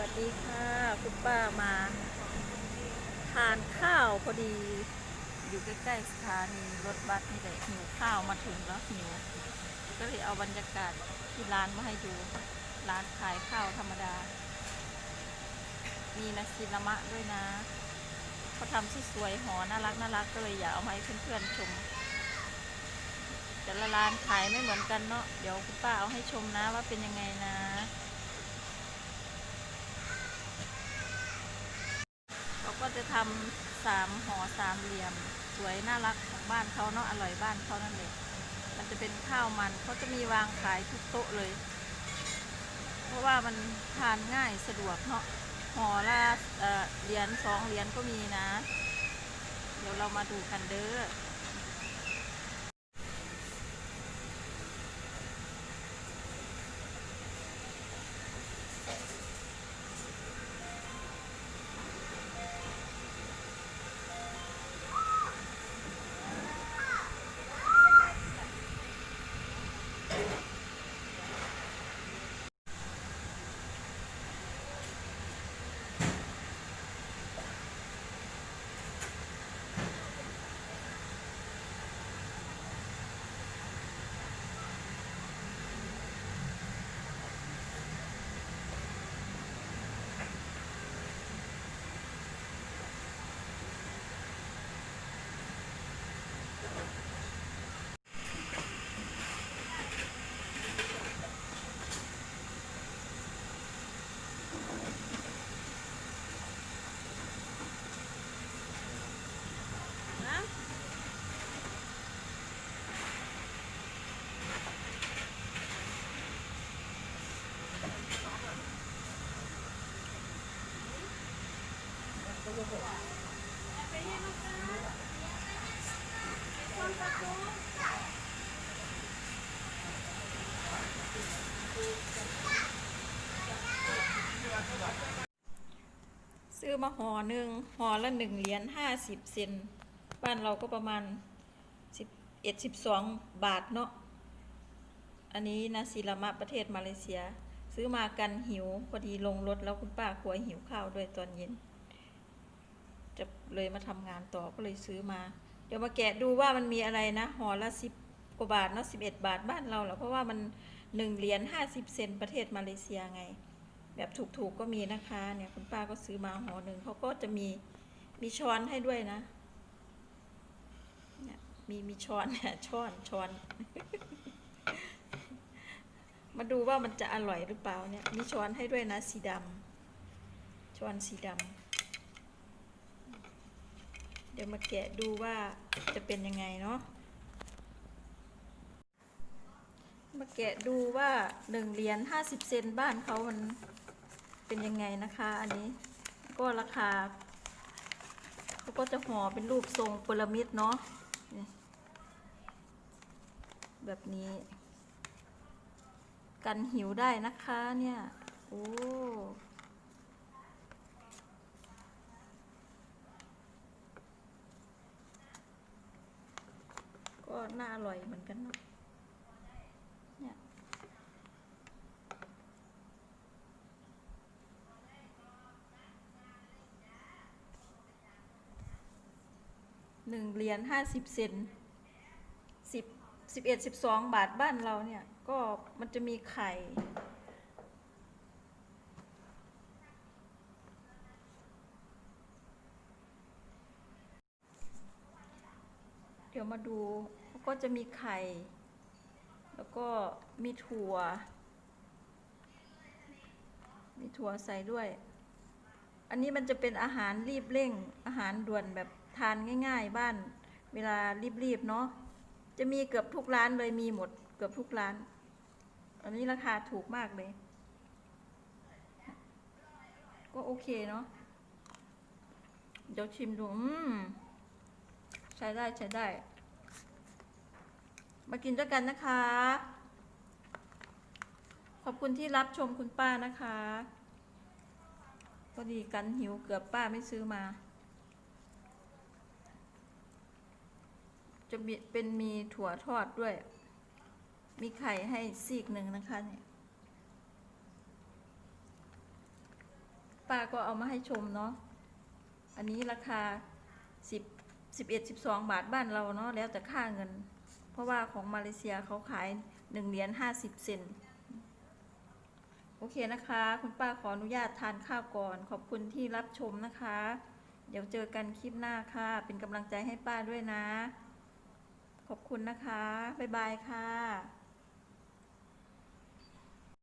วัสดีค่ะ คุณป้ามาทานข้าวพอดี อยู่ใกล้ๆสถานีรถบัสนี่แหละหิวข้าวมาถึงแล้วหิว ก็เลยเอาบรรยากาศที่ร้านมาให้ดู ร้านขายข้าวธรรมดา มีนาซิลามะด้วยนะเขาทำสวยๆหอน่ารักน่ารักก็เลยอยากเอามาให้เพื่อนๆชมแต่ละร้านขายไม่เหมือนกันเนาะเดี๋ยวคุณป้าเอาให้ชมนะว่าเป็นยังไงนะ เขาก็ จะทำสามห่อสามเหลี่ยม สวยน่ารักของบ้านเขาเนาะอร่อยบ้านเขานั่นเองมันจะเป็นข้าวมันเขาจะมีวางขายทุกโต๊ะเลย เพราะว่ามันทานง่ายสะดวกเนาะห่อละเอ่อเหรียญสองเหรียญก็มีนะ เดี๋ยวเรามาดูกันเด้อ ซื้อมาห่อหนึ่งห่อละหนึ่งเหรียญห้าสิบเซนบ้านเราก็ประมาณสิบเอ็ดสิบสองบาทเนาะอันนี้นาซิลามะประเทศมาเลเซีย ซื้อมากันหิว พอดีลงรถแล้วคุณป้ากลัวหิวข้าวด้วยตอนเย็น จะเลยมาทำงานต่อก็เลยซื้อมา เดี๋ยวมาแกะดูว่ามันมีอะไรนะห่อละสิบกว่าบาทเนาะสิบเอ็ดบาทบ้านเราเหรอเพราะว่ามันหนึ่งเหรียญห้าสิบเซนประเทศมาเลเซียไง แบบถูกๆก็มีนะคะเนี่ยคุณป้าก็ซื้อมาห่อหนึ่งเขาก็จะมีมีช้อนให้ด้วยนะเนี่ยมีมีช้อนเนี่ยช้อนช้อนมาดูว่ามันจะอร่อยหรือเปล่าเนี่ย มีช้อนให้ด้วยนะสีดำช้อนสีดำ เดี๋ยวมาแกะดูว่าจะเป็นยังไงเนาะ มาแกะดูว่าหนึ่งเหรียญห้าสิบเซนบ้านเขามันเป็นยังไงนะคะ อันนี้ก็ราคาเขาก็จะห่อเป็นรูปทรงพีระมิดเนาะแบบนี้ กันหิวได้นะคะเนี่ย โอ้ ก็น่าอร่อยเหมือนกันเนาะเนี่ยหนึ่งเหรียญห้าสิบเซนสิบสิบเอ็ดสิบสองบาทบ้านเราเนี่ย ก็มันจะมีไข่ ดี๋ยวมาดูก็จะมีไข่ แล้วก็มีถั่ว มีถั่วใส่ด้วย อันนี้มันจะเป็นอาหารรีบเร่ง อาหารด่วนแบบทานง่าย ๆ บ้านเวลารีบๆเนาะ จะมีเกือบทุกร้านเลยมีหมดเกือบทุกร้าน อันนี้ราคาถูกมากเลย ก็โอเคเนาะ เดี๋ยวชิมดู อืม ใช้ได้ใช้ได้ มากินด้วยกันนะคะ ขอบคุณที่รับชมคุณป้านะคะพอดีกันหิวเกือบป้าไม่ซื้อมา จะมีเป็นมีถั่วทอดด้วย มีไข่ให้ซีกหนึ่งนะคะเนี่ยป้าก็เอามาให้ชมเนาะ อันนี้ราคาสิบ สิบเอ็ดสิบสองบาทบ้านเราเนาะแล้วแต่ค่าเงิน เพราะว่าของมาเลเซียเขาขายหนึ่งเหรียญห้าสิบเซนโอเคนะคะ คุณป้าขออนุญาตทานข้าวก่อน ขอบคุณที่รับชมนะคะ เดี๋ยวเจอกันคลิปหน้าค่ะ เป็นกำลังใจให้ป้าด้วยนะ ขอบคุณนะคะ บ๊ายบายค่ะ